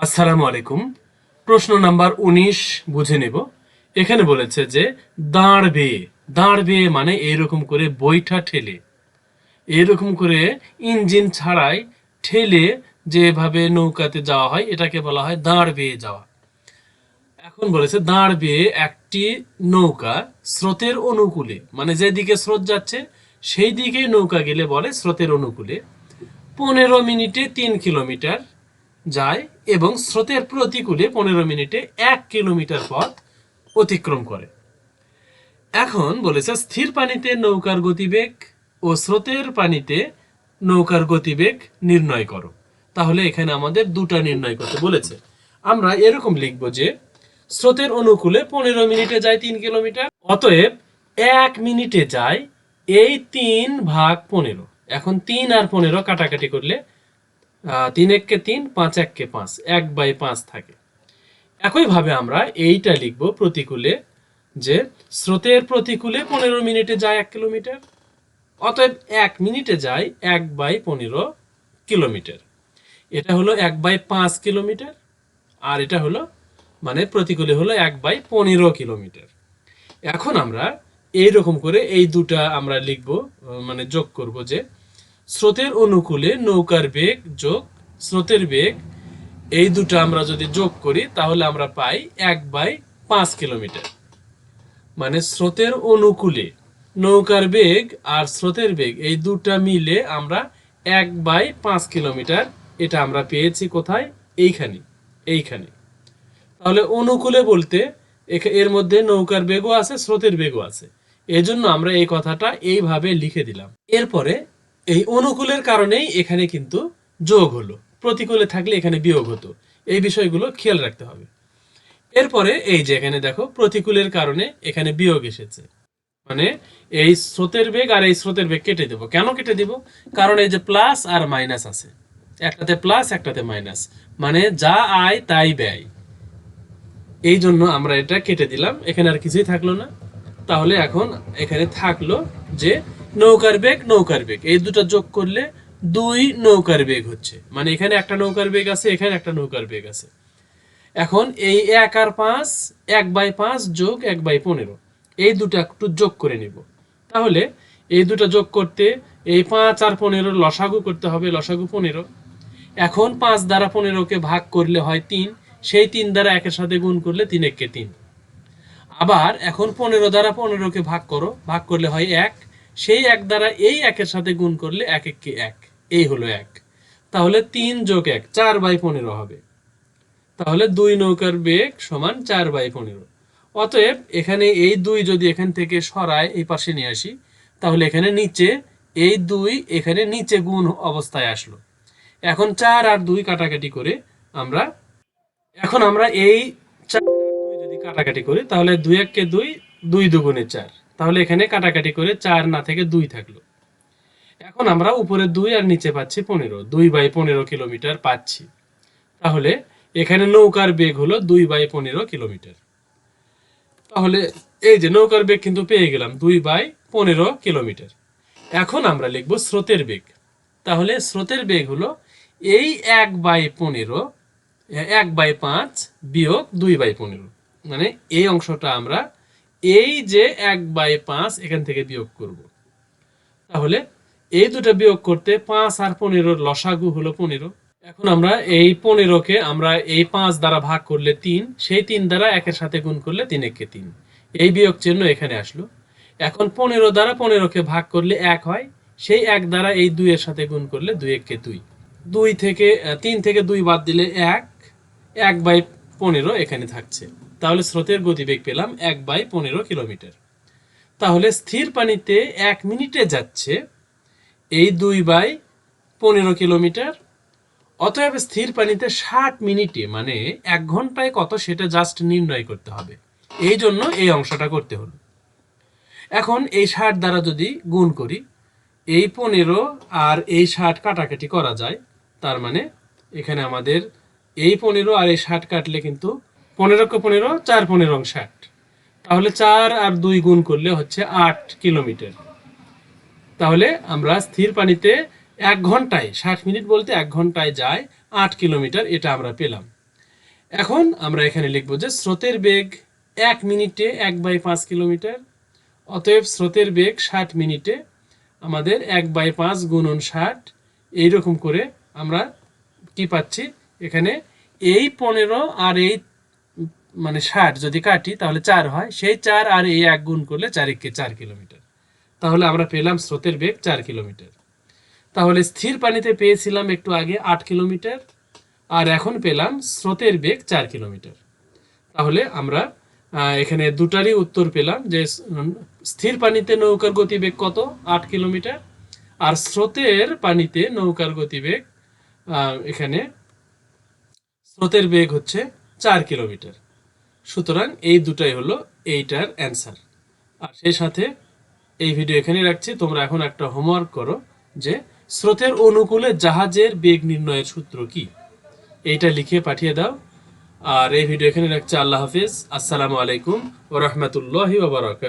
আসসালামু আলাইকুম। প্রশ্ন নাম্বার উনিশ বুঝে নেব। এখানে বলেছে যে, দাঁড় বেয়ে দাঁড় বেয়ে মানে এরকম করে বইটা ঠেলে। এরকম করে ইঞ্জিন ছাড়াই ঠেলে যেভাবে নৌকাতে যাওয়া হয়, এটাকে বলা হয় দাঁড় বেয়ে যাওয়া। এখন বলেছে, দাঁড় বেয়ে একটি নৌকা স্রোতের অনুকূলে মানে যেদিকে স্রোত যাচ্ছে সেই দিকেই নৌকা গেলে বলে স্রোতের অনুকূলে। পনেরো মিনিটে তিন কিলোমিটার যায় এবং স্রোতের প্রতিকূলে পনেরো মিনিটে এক কিলোমিটার পথ অতিক্রম করে। এখন বলেছে, স্থির পানিতে নৌকার গতিবেগ ও স্রোতের পানিতে নৌকার গতিবেগ নির্ণয় করো। তাহলে এখানে আমাদের দুটা নির্ণয় করতে বলেছে। আমরা এরকম লিখব যে, স্রোতের অনুকূলে পনেরো মিনিটে যায় তিন কিলোমিটার, অতএব এক মিনিটে যায় এই তিন ভাগ পনেরো। এখন তিন আর পনেরো কাটাকাটি করলে তিন এককে তিন, পাঁচ এককে পাঁচ, এক বাই পাঁচ থাকে। একইভাবে আমরা এইটা লিখব প্রতিকূলে যে স্রোতের প্রতিকূলে পনেরো মিনিটে যায় এক কিলোমিটার, অতএব এক মিনিটে যায় এক বাই পনেরো কিলোমিটার। এটা হলো এক বাই পাঁচ কিলোমিটার, আর এটা হলো মানে প্রতিকূলে হলো এক বাই পনেরো কিলোমিটার। এখন আমরা এই রকম করে এই দুটা আমরা লিখব মানে যোগ করব যে স্রোতের অনুকূলে নৌকার বেগ যোগ স্রোতের বেগ, এই দুটো আমরা যদি যোগ করি, তাহলে আমরা পাই এক বাই পাঁচ কিলোমিটার। মানে স্রোতের অনুকূলে নৌকার বেগ আর স্রোতের বেগ, এই দুটা মিলে আমরা এক বাই পাঁচ কিলোমিটার, এটা আমরা পেয়েছি কোথায়? এইখানে এইখানে। তাহলে অনুকূলে বলতে এর মধ্যে নৌকার বেগও আছে, স্রোতের বেগও আছে। এজন্য আমরা এই কথাটা এইভাবে লিখে দিলাম। এরপরে এই অনুকূলের কারণেই এখানে কিন্তু যোগ হলো। প্রতিকূলে থাকলে এখানে বিয়োগ হতো। এই বিষয়গুলো খেয়াল রাখতে হবে। এরপরে এই যে এখানে দেখো, প্রতিকূলের কারণে এখানে বিয়োগ এসেছে। মানে এই স্রোতের বেগ আর এই স্রোতের বেগ কেটে দেব। কেন কেটে দিব? কারণ এই যে প্লাস আর মাইনাস আছে। একটাতে প্লাস, একটাতে মাইনাস। মানে যা আয়, তাই ব্যয়। এই জন্য আমরা এটা কেটে দিলাম। এখানে আর কিছুই থাকল না। তাহলে এখন এখানে থাকল যে নৌকার বেগ নৌকার বেগ। এই দুটো যোগ করলে দুই নৌকার বেগ হচ্ছে। মানে এখানে একটা নৌকার বেগ আছে, এখানে একটা নৌকার বেগ আছে। এখন এই এক আর পাঁচ, এক বাই পাঁচ যোগ এক বাই পনেরো। এই দুটো একটু যোগ করে নিব। তাহলে এই দুটো যোগ করতে এই পাঁচ আর পনেরো লসাগু করতে হবে, লসাগু পনেরো। এখন পাঁচ দ্বারা পনেরোকে ভাগ করলে হয় তিন, সেই তিন দ্বারা একের সাথে গুণ করলে তিন একে তিন। আবার এখন পনেরো দ্বারা পনেরোকে ভাগ করো, ভাগ করলে হয় এক সেই এক দ্বারা এই একের সাথে গুণ করলে এক এককে এক। এই হলো এক। তাহলে তিন যোগ এক, চার বাই পনেরো হবে। তাহলে দুই নৌকার বেগ সমান চার বাই পনেরো। অতএব এখানে এই দুই যদি এখান থেকে সরায়, এই পাশে নিয়ে আসি, তাহলে এখানে নিচে, এই দুই এখানে নিচে গুণ অবস্থায় আসলো। এখন চার আর দুই কাটাকাটি করে আমরা, এখন আমরা এই চার দুই যদি কাটাকাটি করি, তাহলে দুই এককে দুই দুই দুগুণে চার। তাহলে এখানে কাটাকাটি করে চার না থেকে দুই থাকল। এখন আমরা উপরে দুই আর নিচে পাচ্ছি পনেরো। দুই বাই পনেরো কিলোমিটার পাচ্ছি। তাহলে এখানে নৌকার বেগ হলো দুই বাই পনেরো কিলোমিটার। তাহলে এই যে নৌকার বেগ কিন্তু পেয়ে গেলাম দুই বাই পনেরো কিলোমিটার। এখন আমরা লিখব স্রোতের বেগ। তাহলে স্রোতের বেগ হলো এই এক বাই পনেরো এক বাই পাঁচ বিয়োগ দুই বাই পনেরো। মানে এই অংশটা আমরা এই যে এক বাই পাঁচ এখান থেকে বিয়োগ করব। তাহলে এই দুটো বিয়োগ করতে পাঁচ আর পনেরোর লসাগু হলো পনেরো। এখন আমরা এই পনেরোকে আমরা এই পাঁচ দ্বারা ভাগ করলে তিন, সেই তিন দ্বারা একের সাথে গুণ করলে তিন একে তিন। এই বিয়োগ চিহ্ন এখানে আসলো। এখন পনেরো দ্বারা পনেরোকে ভাগ করলে এক হয়, সেই এক দ্বারা এই দুইয়ের সাথে গুণ করলে দুই একে দুই। দুই থেকে, তিন থেকে দুই বাদ দিলে এক এক বাই পনেরো এখানে থাকছে। তাহলে স্রোতের গতিবেগ পেলাম এক বাই পনেরো কিলোমিটার। তাহলে স্থির পানিতে এক মিনিটে যাচ্ছে এই দুই বাই পনেরো কিলোমিটার। অতএব স্থির পানিতে ষাট মিনিটে মানে এক ঘন্টায় কত সেটা জাস্ট নির্ণয় করতে হবে। এই জন্য এই অংশটা করতে হলো। এখন এই ষাট দ্বারা যদি গুণ করি, এই পনেরো আর এই ষাট কাটাকাটি করা যায়, তার মানে এখানে আমাদের এই পনেরো আর এই ষাট কাটলে কিন্তু পনেরোকে পনেরো, চার পনেরো ষাট। তাহলে চার আর দুই গুণ করলে হচ্ছে আট কিলোমিটার। তাহলে আমরা স্থির পানিতে এক ঘন্টায়, ষাট মিনিট বলতে এক ঘন্টায় যায় আট কিলোমিটার, এটা আমরা পেলাম। এখন আমরা এখানে লিখব যে স্রোতের বেগ এক মিনিটে এক বাই পাঁচ কিলোমিটার, অতএব স্রোতের বেগ ষাট মিনিটে আমাদের এক বাই পাঁচ গুণন ষাট, এইরকম করে আমরা কি পাচ্ছি? এখানে এই পনেরো আর এই মানে ষাট যদি কাটি, তাহলে চার হয়। সেই চার আর এই এক গুণ করলে চারিককে চার কিলোমিটার। তাহলে আমরা পেলাম স্রোতের বেগ চার কিলোমিটার। তাহলে স্থির পানিতে পেয়েছিলাম একটু আগে আট কিলোমিটার, আর এখন পেলাম স্রোতের বেগ চার কিলোমিটার। তাহলে আমরা এখানে দুটারই উত্তর পেলাম যে স্থির পানিতে নৌকার গতিবেগ কত? আট কিলোমিটার। আর স্রোতের পানিতে নৌকার গতিবেগ এখানে স্রোতের বেগ হচ্ছে চার কিলোমিটার। সুতরাং এই দুটাই হলো এইটার অ্যান্সার। আর সেই সাথে এই ভিডিও এখানে রাখছি। তোমরা এখন একটা হোমওয়ার্ক করো যে স্রোতের অনুকূলে জাহাজের বেগ নির্ণয়ের সূত্র কি। এইটা লিখে পাঠিয়ে দাও। আর এই ভিডিও এখানে রাখছি। আল্লাহ হাফিজ। আসসালামু আলাইকুম ও রহমতুল্লাহি